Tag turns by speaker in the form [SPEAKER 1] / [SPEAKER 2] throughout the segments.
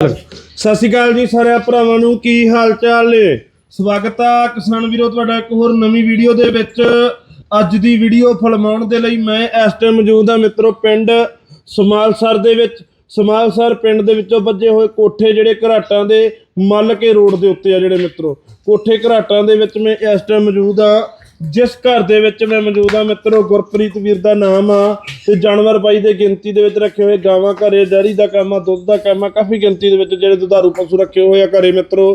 [SPEAKER 1] ਸਤਿ ਸ਼੍ਰੀ ਅਕਾਲ ਜੀ ਸਾਰਿਆਂ ਭਰਾਵਾਂ ਨੂੰ, ਕੀ ਹਾਲ ਚਾਲ ਏ ਸਵਾਗਤ ਆ ਕਿਸਾਨ ਵੀਰੋ, ਤੁਹਾਡਾ ਇੱਕ ਹੋਰ ਨਵੀਂ ਵੀਡੀਓ ਦੇ ਵਿੱਚ। ਅੱਜ ਦੀ ਵੀਡੀਓ ਫਿਲਮਾਉਣ ਦੇ ਲਈ ਮੈਂ ਇਸ ਟਾਈਮ ਮੌਜੂਦ ਆ ਮਿੱਤਰੋ ਪਿੰਡ ਸਮਾਲਸਰ ਦੇ ਵਿੱਚ। ਸਮਾਲਸਰ ਪਿੰਡ ਦੇ ਵਿੱਚੋਂ ਵੱਜੇ ਹੋਏ ਕੋਠੇ ਜਿਹੜੇ ਘਰਾਟਾਂ ਦੇ ਮੱਲ ਕੇ ਰੋਡ ਦੇ ਉੱਤੇ ਆ ਜਿਹੜੇ ਮਿੱਤਰੋ। ਕੋਠੇ ਘਰਾਟਾਂ ਦੇ ਵਿੱਚ ਮੈਂ ਇਸ ਟਾਈਮ ਮੌਜੂਦ ਆ ਜਿਸ ਘਰ ਦੇ ਵਿੱਚ ਮੈਂ ਮੌਜੂਦ ਆ ਮਿੱਤਰੋ, ਗੁਰਪ੍ਰੀਤ ਵੀਰ ਦਾ ਨਾਮ ਆ ਤੇ ਜਾਨਵਰ ਬਾਈ ਦੇ ਗਿਣਤੀ ਦੇ ਵਿੱਚ ਰੱਖੇ ਹੋਏ ਗਾਵਾਂ ਘਰੇ, ਡੈਰੀ ਦਾ ਕੰਮ ਆ, ਦੁੱਧ ਦਾ ਕੰਮ ਆ, ਕਾਫੀ ਗਿਣਤੀ ਦੇ ਵਿੱਚ ਜਿਹੜੇ ਦੁਧਾਰੂ ਪਸ਼ੂ ਰੱਖੇ ਹੋਏ ਆ ਘਰੇ, ਮਿੱਤਰੋ।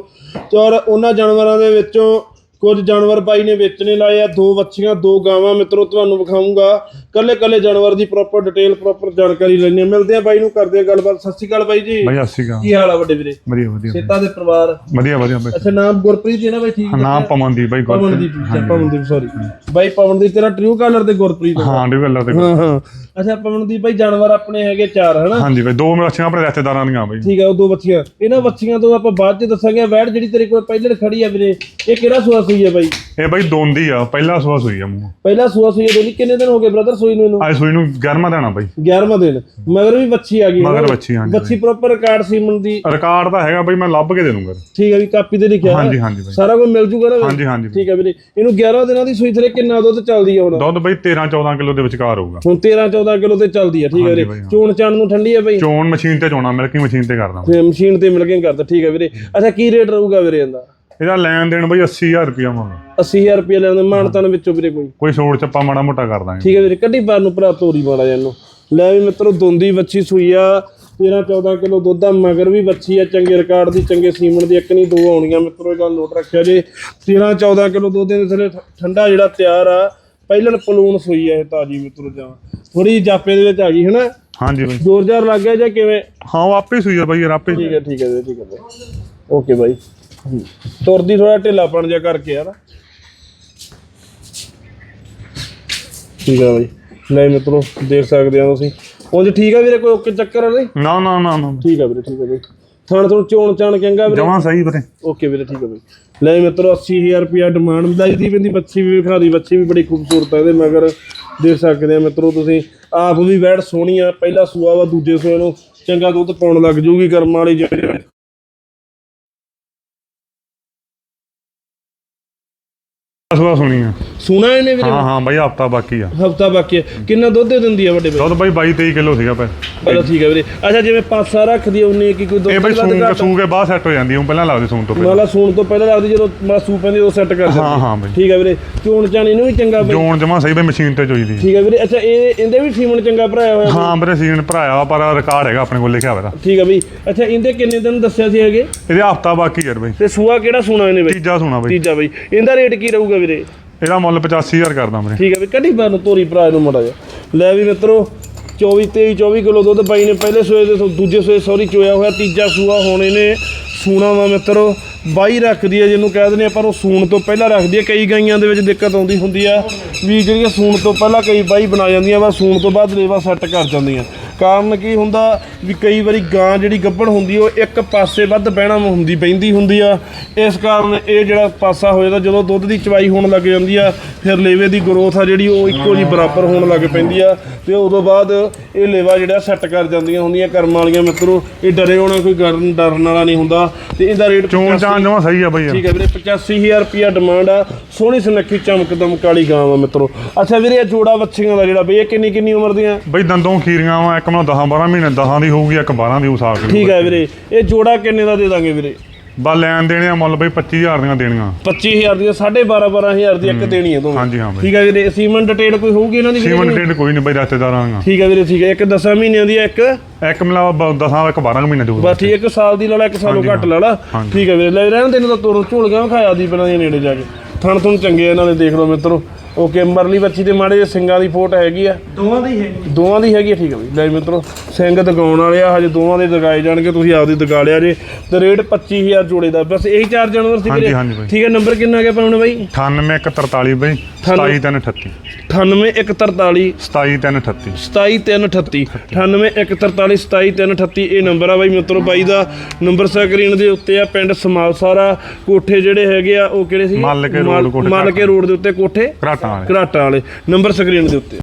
[SPEAKER 1] ਤੇ ਔਰ ਉਹਨਾਂ ਜਾਨਵਰਾਂ ਦੇ ਵਿੱਚੋਂ ਕੁਝ ਜਾਨਵਰ ਬਾਈ ਨੇ ਵੇਚਣੇ ਲਾਏ ਆ ਦੋ ਵੱਛੀਆਂ ਦੋ ਗਾਵਾਂ ਮਿੱਤਰੋ ਤੁਹਾਨੂੰ ਵਿਖਾਉਂਗਾ। ਕੱਲੇ ਕੱਲੇ ਜਾਨਵਰ ਦੀ ਪ੍ਰੋਪਰ ਡਿਟੇਲ ਪ੍ਰੋਪਰ ਜਾਣਕਾਰੀ ਲੈਣੀ ਮਿਲਦੇ ਆ ਬਾਈ ਨੂੰ ਕਰਦੇ ਆ ਗੱਲਬਾਤ। ਸਤਿ ਸ਼੍ਰੀ ਅਕਾਲ ਬਾਈ ਜੀ।
[SPEAKER 2] ਭਾਈ ਸਤਿ ਸ਼੍ਰੀ ਅਕਾਲ।
[SPEAKER 1] ਕੀ ਹਾਲ ਆ ਵੱਡੇ ਵੀਰੇ?
[SPEAKER 2] ਵਧੀਆ ਵਧੀਆ।
[SPEAKER 1] ਸੇਤਾ ਦੇ ਪਰਿਵਾਰ?
[SPEAKER 2] ਵਧੀਆ ਵਧੀਆ ਬਾਈ।
[SPEAKER 1] ਅੱਛਾ ਨਾਮ ਗੁਰਪ੍ਰੀਤ ਜੀ ਨਾ ਬਾਈ ਠੀਕ
[SPEAKER 2] ਨਾਮ ਪਵਨਦੀਪ ਬਾਈ
[SPEAKER 1] ਅੱਛਾ, ਪਵਨਦੀਪ ਸੌਰੀ ਬਾਈ ਪਵਨਦੀਪ ਤੇਰਾ ਟ੍ਰਿਊ ਕਲਰ ਤੇ ਗੁਰਪ੍ਰੀਤ।
[SPEAKER 2] ਹਾਂ। ਡੀ ਗੱਲਾਂ ਤੇ
[SPEAKER 1] ਹਾਂ ਹਾਂ। ਅੱਛਾ ਪਵਨਦੀਪ ਬਾਈ ਜਾਨਵਰ ਆਪਣੇ ਹੈਗੇ ਚਾਰ ਹਨਾ?
[SPEAKER 2] ਹਾਂਜੀ ਬਾਈ ਦੋ ਮੱਛੀਆਂ ਆਪਣੇ ਰਿਸ਼ਤੇਦਾਰਾਂ ਦੀਆਂ ਬਾਈ
[SPEAKER 1] ਠੀਕ ਹੈ ਉਹ ਦੋ ਬੱਚੀਆਂ। ਇਹਨਾਂ ਬੱਚੀਆਂ ਤੋਂ ਆਪਾਂ ਬਾਅਦ ਚ ਦੱਸਾਂਗੇ ਵੈੜ ਜਿਹੜੀ ਤੇਰੇ ਕੋਲ ਪਹਿਲੇ ਖੜੀ ਆ ਵੀਰੇ ਇਹ ਕਿਹੜਾ ਸੂਆ ਸੂਈ ਹੈ ਬਾਈ?
[SPEAKER 2] ਇਹ ਬਾਈ ਦੋਂਦੀ ਆ ਪਹਿਲਾ ਸਵਾ ਸੂਈ ਆ ਮੂੰਹ।
[SPEAKER 1] ਪਹਿਲਾ ਸੂਆ ਸੂਈ ਹੈ ਦੋਨੀ ਕਿੰਨੇ ਦਿਨ ਹੋ ਗਏ ਬ੍ਰਦਰ ਸੂਈ ਨੂੰ ਇਹਨੂੰ?
[SPEAKER 2] ਅੱਜ ਸੂਈ ਨੂੰ 11ਵਾਂ ਦੇਣਾ ਬਾਈ।
[SPEAKER 1] 11ਵਾਂ ਦਿਨ ਮਗਰ ਵੀ ਬੱਚੀ ਆ ਗਈ।
[SPEAKER 2] ਮਗਰ? ਬੱਚੀ ਹਾਂਜੀ
[SPEAKER 1] ਬੱਚੀ ਪ੍ਰੋਪਰ ਰਿਕਾਰਡ ਸੀਮਨ ਦੀ।
[SPEAKER 2] ਰਿਕਾਰਡ ਤਾਂ ਹੈਗਾ ਬਾਈ ਮੈਂ ਲੱਭ ਕੇ ਦੇ ਦੂੰਗਾ।
[SPEAKER 1] ਠੀਕ ਹੈ ਵੀ ਕਾਪੀ ਤੇ ਲਿਖਿਆ
[SPEAKER 2] ਹਾਂਜੀ ਹਾਂਜੀ ਬਾਈ।
[SPEAKER 1] ਸਾਰਾ ਕੁਝ ਮਿਲ ਜੂਗਾ ਨਾ?
[SPEAKER 2] ਹਾਂਜੀ ਹਾਂਜੀ।
[SPEAKER 1] ਠੀਕ ਹੈ ਵੀਰੇ। ਇਹਨੂੰ 11 ਦਿਨਾਂ ਦੀ ਸੂਈ ਥਲੇ ਕਿੰਨਾ ਦੁੱਧ ਚੱਲਦੀ ਆ ਹੁਣ?
[SPEAKER 2] ਦੁੱਧ ਬਾਈ 13 14 ਕਿਲੋ ਦੇ ਵਿਚਕਾਰ ਹੋਊਗਾ।
[SPEAKER 1] ਹੁਣ 13 14 ਕਿਲੋ ਤੇ ਚੱਲਦੀ ਆ ਠੀਕ ਹੈ ਵੀਰੇ। ਚੋਣ ਚਾਣ ਨੂੰ ਠੰਡੀ ਆ ਬਾਈ?
[SPEAKER 2] ਚੋਣ ਮਸ਼ੀਨ ਤੇ ਚੋਣਾ ਮਿਲਕੀ ਮਸ਼ੀਨ ਤੇ ਕਰਦਾ।
[SPEAKER 1] ਮਸ਼ੀਨ ਤੇ ਮਿਲ ਕੇ ਕਰਦਾ ਠੀਕ ਹੈ ਵੀਰੇ। ਅੱਛਾ ਕੀ ਰੇਟ ਰਹੂਗਾ ਵੀਰੇ ਇਹਦਾ?
[SPEAKER 2] ਇਹਦਾ ਲੈਣ ਦੇਣ ਬਾਈ 80000 ਰੁਪਇਆ ਮੰਗ।
[SPEAKER 1] 80000 ਰੁਪਏ ਲੈਂਦੇ ਮਾਨਤਨ ਵਿੱਚੋਂ ਵੀਰੇ ਕੋਈ।
[SPEAKER 2] ਕੋਈ ਛੋੜ ਚੱਪਾ ਮਾੜਾ ਮੋਟਾ ਕਰ ਦਾਂਗੇ।
[SPEAKER 1] ਠੀਕ ਹੈ ਵੀਰੇ ਕੱਢੀ ਬਾਰ ਨੂੰ ਭਰਾ ਤੋਰੀ ਮਾੜਾ ਜਿਹਾ ਇਹਨੂੰ। ਲੈ ਵੀ ਮਿੱਤਰੋ ਦੋਂਦੀ ਵੱਛੀ ਸੂਈ ਆ। 13 14 ਕਿਲੋ ਦੁੱਧ ਦਾ ਮਗਰ ਵੀ ਵੱਛੀ ਆ ਚੰਗੇ ਰਿਕਾਰਡ ਦੀ ਚੰਗੇ ਸੀਮਨ ਦੀ ਇੱਕ ਨਹੀਂ ਦੋ ਆਉਣੀਆਂ। ਮਿੱਤਰੋ ਇਹ ਗੱਲ ਨੋਟ ਰੱਖਿਆ ਜੇ। 13 14 ਕਿਲੋ ਦੁੱਧ ਦੇ ਥੱਲੇ ਠੰਡਾ ਜਿਹੜਾ ਤਿਆਰ ਆ ਪਹਿਲਣ ਪਲੂਣ ਸੂਈ ਆ ਇਹ ਤਾਜੀ ਮਿੱਤਰੋ ਜਾਂ। ਥੋੜੀ ਜਾਪੇ ਦੇ ਵਿੱਚ ਆ ਗਈ ਹਨਾ?
[SPEAKER 2] ਹਾਂਜੀ ਬਾਈ।
[SPEAKER 1] ਜ਼ੋਰ ਜ਼ਾਰ ਲੱਗ ਗਿਆ ਜਾਂ ਕਿਵੇਂ?
[SPEAKER 2] ਹਾਂ ਉਹ ਆਪੇ ਸੂਈ ਆ ਬਾਈ ਯਾਰ ਆਪੇ
[SPEAKER 1] ਠੀਕ ਹੈ ਠੀਕ ਹੈ ਵੀਰੇ, ਠੀਕ ਹੈ ਬਾਈ ਓਕੇ ਬਾਈ। ਤੁਰਦੀ ਥੋੜਾ ਢਿੱਲਾਪਣ ਜਿਹਾ ਕਰਕੇ ਯਾਰ। ਠੀਕ ਹੈ ਬਾਈ। ਲੈ ਮਿੱਤਰੋ ਦੇਖ ਸਕਦੇ ਹੋ ਤੁਸੀਂ। ਉਂਝ ਠੀਕ ਹੈ ਵੀਰੇ ਕੋਈ ਓਕੇ ਚੱਕਰ ਨਹੀਂ
[SPEAKER 2] ਨਾ ਨਾ ਨਾ ਨਾ।
[SPEAKER 1] ਠੀਕ ਹੈ ਵੀਰੇ ਠੀਕ ਹੈ ਬਾਈ। ਥਣ ਤੋਂ ਚੋਣ ਚਾਣ ਚੰਗਾ ਵੀਰੇ?
[SPEAKER 2] ਜਮਾਂ ਸਹੀ ਵੀਰੇ।
[SPEAKER 1] ਓਕੇ ਵੀਰੇ ਠੀਕ ਹੈ ਬਾਈ। ਲੈ ਮਿੱਤਰੋ 80000 ਰੁਪਿਆ ਡਿਮਾਂਡ ਵਧਾਈ ਦੀ ਬੰਦੀ ਬੱਚੀ ਵੀ ਵਿਖਾ ਦੀ। ਬੱਚੀ ਵੀ ਬੜੀ ਖੂਬਸੂਰਤ ਹੈ ਇਹਦੇ ਮਗਰ ਦੇਖ ਸਕਦੇ ਆ ਮਿੱਤਰੋ ਤੁਸੀਂ। ਆਪ ਵੀ ਵੈੜ ਸੋਹਣੀ ਆ। ਪਹਿਲਾ ਸੂਆ ਵਾ ਦੂਜੇ ਸੂਏ ਨੂੰ ਚੰਗਾ ਦੁੱਧ ਪਾਉਣ ਲੱਗ ਜੂਗੀ ਕਰਮ ਵਾਲੀ ਜਿਹੜੇ
[SPEAKER 2] ਸੁਆ ਸੁਣੀ ਆ।
[SPEAKER 1] ਸੋਹਣਾ ਇਹਨੇ ਵੀਰੇ?
[SPEAKER 2] ਹਾਂ ਹਾਂ ਬਾਈ ਹਫਤਾ ਬਾਕੀ ਆ।
[SPEAKER 1] ਹਫਤਾ ਬਾਕੀ ਹੈ ਕਿੰਨਾ ਦੁੱਧ ਦੇ ਦਿੰਦੀ ਆ ਵੱਡੇ ਬਾਈ?
[SPEAKER 2] ਦੁੱਧ ਬਾਈ 22 23 ਕਿਲੋ ਸੀਗਾ ਪੈ
[SPEAKER 1] ਚਲੋ ਠੀਕ ਹੈ ਵੀਰੇ। ਅੱਛਾ ਜਿਵੇਂ ਪਾਸਾ ਰੱਖਦੀ ਉਨੀ ਕੀ ਕੋਈ ਦੁੱਧ
[SPEAKER 2] ਇਹ ਬਾਈ ਸੂਣ ਸੂ ਕੇ ਬਾਹਰ ਸੈੱਟ ਹੋ ਜਾਂਦੀ ਉਹ ਪਹਿਲਾਂ ਲੱਗਦੀ ਸੂਣ ਤੋਂ ਪਹਿਲਾਂ।
[SPEAKER 1] ਮਾਲਾ ਸੂਣ ਤੋਂ ਪਹਿਲਾਂ ਲੱਗਦੀ ਜਦੋਂ ਮਾਲਾ ਸੂ ਪੈਂਦੀ ਉਹ ਸੈੱਟ ਕਰ ਦਿੰਦੀ।
[SPEAKER 2] ਹਾਂ ਹਾਂ ਬਾਈ।
[SPEAKER 1] ਠੀਕ ਹੈ ਵੀਰੇ। ਚੋਣ ਚਾਣੀ ਨੂੰ ਵੀ ਚੰਗਾ ਬਾਈ।
[SPEAKER 2] ਜੋਣ ਜਮਾ ਸਹੀ ਬਾਈ ਮਸ਼ੀਨ ਤੇ ਚੋਈਦੀ
[SPEAKER 1] ਠੀਕ ਹੈ ਵੀਰੇ। ਅੱਛਾ ਇਹ ਇਹਦੇ ਵੀ ਸੀਮਨ ਚੰਗਾ ਭਰਾਇਆ ਹੋਇਆ
[SPEAKER 2] ਹਾਂ ਵੀਰੇ ਸੀਨ ਭਰਾਇਆ ਪਰ ਰਿਕਾਰਡ ਹੈਗਾ ਆਪਣੇ ਕੋਲ ਲਿਖਿਆ ਹੋਇਆ
[SPEAKER 1] ਠੀਕ ਹੈ ਬਈ। ਅੱਛਾ ਇਹਦੇ ਕਿੰਨੇ ਦਿਨ ਦੱਸਿਆ ਸੀ ਹੈਗੇ?
[SPEAKER 2] ਇਹਦੇ ਹਫਤਾ ਬਾਕੀ ਯਾਰ ਬਾਈ।
[SPEAKER 1] ਤੇ ਸੂਆ ਕਿਹੜਾ ਸੂਣਾ ਇਹਨੇ ਬਈ?
[SPEAKER 2] ਤੀਜਾ ਸੋਨਾ ਬਾਈ।
[SPEAKER 1] ਤੀਜਾ ਬਈ। ਇਹਦਾ ਰੇਟ ਕੀ ਰਹੂਗਾ ਵੀਰੇ?
[SPEAKER 2] ਇਹਦਾ ਮੁੱਲ 85000 ਕਰਦਾ ਵੀਰੇ।
[SPEAKER 1] ਠੀਕ ਹੈ ਵੀ ਕੱਢੀ ਬਾਰ ਨੂੰ ਤੋਰੀ ਭਰਾ ਨੂੰ ਮੜਾ ਜਾ ਲੈ ਵੀ ਮਿੱਤਰੋ 24 23 24 ਕਿਲੋ ਦੁੱਧ ਬਾਈ ਨੇ, ਪਹਿਲੇ ਸੂਏ ਦੇ ਤੋਂ ਦੂਜੇ ਸੂਏ, ਸੌਰੀ, ਚੋਇਆ ਹੋਇਆ, ਤੀਜਾ ਸੂਆ ਹੁਣ ਇਹਨੇ ਸੂਣਾ ਵਾ ਮਿੱਤਰੋ। ਬਾਈ ਰੱਖਦੀ ਹੈ ਜਿਹਨੂੰ ਕਹਿ ਦਿੰਦੇ ਆ ਪਰ ਉਹ ਸੂਣ ਤੋਂ ਪਹਿਲਾਂ ਰੱਖਦੀ ਹੈ, ਕਈ ਗਾਈਆਂ ਦੇ ਵਿੱਚ ਦਿੱਕਤ ਆਉਂਦੀ ਹੁੰਦੀ ਆ ਵੀ ਜਿਹੜੀਆਂ ਸੂਣ ਤੋਂ ਪਹਿਲਾਂ ਕਈ ਬਾਈ ਬਣਾ ਜਾਂਦੀਆਂ ਵਾ, ਸੂਣ ਤੋਂ ਬਾਅਦ ਲੇਵਾ ਸੈੱਟ ਕਰ ਜਾਂਦੀਆਂ। ਕਾਰਨ ਕੀ ਹੁੰਦਾ? ਵੀ ਕਈ ਵਾਰੀ ਗਾਂ ਜਿਹੜੀ ਗੱਭਣ ਹੁੰਦੀ ਉਹ ਇੱਕ ਪਾਸੇ ਵੱਧ ਬਹਿਣਾ ਹੁੰਦੀ ਬੈਂਦੀ ਹੁੰਦੀ ਆ। ਇਸ ਕਾਰਨ ਇਹ ਜਿਹੜਾ ਪਾਸਾ ਹੋ ਜਾਂਦਾ ਜਦੋਂ ਦੁੱਧ ਦੀ ਚਵਾਈ ਹੋਣ ਲੱਗ ਜਾਂਦੀ ਆ ਫਿਰ ਲੇਵੇ ਦੀ ਗਰੋਥ ਆ ਜਿਹੜੀ ਉਹ ਇੱਕੋ ਜੀ ਬਰਾਬਰ ਹੋਣ ਲੱਗ ਪੈਂਦੀ ਆ। ਤੇ ਉਦੋਂ ਬਾਅਦ ਇਹ ਲੇਵਾ ਜਿਹੜਾ ਸੈੱਟ ਕਰ ਜਾਂਦੀਆਂ ਹੁੰਦੀਆਂ ਕਰਮ ਵਾਲੀਆਂ ਮਿੱਤਰੋ ਇਹ ਡਰੇ ਹੋਣਾ ਕੋਈ ਡਰਨ ਡਰਨ ਵਾਲਾ ਨਹੀਂ ਹੁੰਦਾ। ਤੇ ਇਹਦਾ ਰੇਟ
[SPEAKER 2] ਚੋਣ ਚਾਂ ਜਮਾ ਸਹੀ ਆ ਬਾਈ
[SPEAKER 1] ਠੀਕ ਹੈ ਵੀਰੇ 85000 ਰੁਪਿਆ ਡਿਮਾਂਡ ਆ। ਸੋਹਣੀ ਸੁਨੱਖੀ ਚਮਕ ਦਮਕ ਵਾਲੀ ਗਾਂ ਆ ਮਿੱਤਰੋ। ਅੱਛਾ ਵੀਰੇ ਇਹ ਜੋੜਾ ਵੱਛੀਆਂ ਦਾ ਜਿਹੜਾ ਬਈ ਇਹ ਕਿੰਨੀ ਕਿੰਨੀ ਉਮਰ ਦੀਆਂ?
[SPEAKER 2] ਬਾਈ ਦੰਦੋਂ ਖੀਰੀਆਂ ਵਾ ਇੱਕ ਮੈਨੂੰ 10 12 ਮਹੀਨੇ 10 ਦੀ ਹੋਊਗੀ ਇੱਕ 12 ਦੀ ਹੋ ਸਕਦੀ
[SPEAKER 1] ਠੀਕ ਹੈ ਵੀਰੇ ਇਹ ਜੋੜਾ ਕਿੰਨੇ ਦਾ ਦੇ ਦਾਂਗੇ ਵੀਰੇ?
[SPEAKER 2] ਬਾ ਲੈਣ ਦੇਣੇ ਆ ਮੁੱਲ ਬਾਈ 25000 ਦੀਆਂ ਦੇਣੀਆਂ।
[SPEAKER 1] 25000 ਦੀ 12.5 12000 ਦੀ ਇੱਕ ਦੇਣੀ ਹੈ ਦੋਵੇਂ।
[SPEAKER 2] ਹਾਂਜੀ ਹਾਂ ਬਾਈ।
[SPEAKER 1] ਠੀਕ ਹੈ ਵੀਰੇ ਸੀਮਨ ਡਿਟੇਲ ਕੋਈ ਹੋਊਗੀ ਇਹਨਾਂ ਦੀ?
[SPEAKER 2] ਸੀਮਨ ਟ੍ਰੇਡ ਕੋਈ ਨਹੀਂ ਬਾਈ ਰਿਸ਼ਤੇਦਾਰਾਂ ਦੀਆਂ।
[SPEAKER 1] ਠੀਕ ਹੈ ਵੀਰੇ ਠੀਕ ਹੈ ਇੱਕ 10 ਮਹੀਨਿਆਂ ਦੀ ਇੱਕ?
[SPEAKER 2] ਇੱਕ ਮਿਲਾ 10 ਇੱਕ 12 ਮਹੀਨੇ ਦੀ
[SPEAKER 1] ਬਸ ਠੀਕ ਇੱਕ ਸਾਲ ਦੀ ਲੜਾ ਇੱਕ ਸਾਲੋਂ ਘੱਟ
[SPEAKER 2] ਹਾਂਜੀ।
[SPEAKER 1] ਠੀਕ ਹੈ ਵੀਰੇ ਲੈ ਰਹਿਣ ਤੈਨੂੰ ਤਾਂ ਤੋਰੋ ਝੋਲ ਗਿਆ ਖਾਇਆ ਦੀ ਬਣਾ ਨੇੜੇ ਜਾ ਕੇ। ਥਣ ਥਣ ਚੰਗੇ ਇਹਨਾਂ ਦੇ ਦੇਖ ਲਓ ਮਿੱਤਰੋ। ਓਕੇ ਮਰਲੀ ਬੱਚੀ ਦੇ ਮਾੜੇ ਜਿਹੇ ਸਿੰਗਾਂ ਦੀ ਫੋਟ ਹੈਗੀ ਆ।
[SPEAKER 3] ਦੋਵਾਂ ਦੀ ਹੈਗੀ
[SPEAKER 1] ਦੋਵਾਂ ਦੀ ਹੈਗੀ ਆ, ਠੀਕ ਹੈ ਬਈ। ਲੈ ਮਿੱਤਰੋ ਸਿੰਘ ਦਗਾਉਣ ਵਾਲੇ ਆ ਹਜੇ ਦੋਵਾਂ ਦੇ ਦਗਾਏ ਜਾਣਗੇ ਤੁਸੀਂ ਆਪਦੀ ਦਗਾ ਲਿਆ ਜੇ। ਤੇ ਰੇਟ 25000 ਜੋੜੇ ਦਾ। ਬਸ ਇਹੀ ਚਾਰ ਜਾਨਵਰ ਸੀ
[SPEAKER 2] ਹਾਂਜੀ,
[SPEAKER 1] ਵੀਰੇ
[SPEAKER 2] ਹਾਂਜੀ ਬਾਈ।
[SPEAKER 1] ਠੀਕ ਹੈ ਨੰਬਰ ਕਿੰਨਾ ਆ ਗਿਆ ਪਾਉਣ ਬਾਈ?
[SPEAKER 2] 98 ਬਾਈ 27338
[SPEAKER 1] 98143
[SPEAKER 2] 27338
[SPEAKER 1] 27338 98143 27338 ਇਹ ਨੰਬਰ ਆ ਬਾਈ ਮਿੱਤਰੋ ਬਾਈ ਦਾ ਨੰਬਰ ਸਕਰੀਨ ਦੇ ਉੱਤੇ ਆ ਪਿੰਡ ਸਮਾਲਸਾਰਾ। ਕੋਠੇ ਜਿਹੜੇ ਹੈਗੇ ਆ ਉਹ ਕਿਹੜੇ ਸੀ
[SPEAKER 2] ਮੱਲ ਕੇ ਰੋਡ ਕੋਠੇ
[SPEAKER 1] ਮੱਲ ਕੇ ਰੋਡ ਦੇ ਉੱਤੇ ਕੋਠੇ।
[SPEAKER 2] ਘਰਾਟਾਂ ਵਾਲੇ।
[SPEAKER 1] ਘਰਾਟਾਂ ਵਾਲੇ। ਨੰਬਰ ਸਕਰੀਨ ਦੇ ਉੱਤੇ।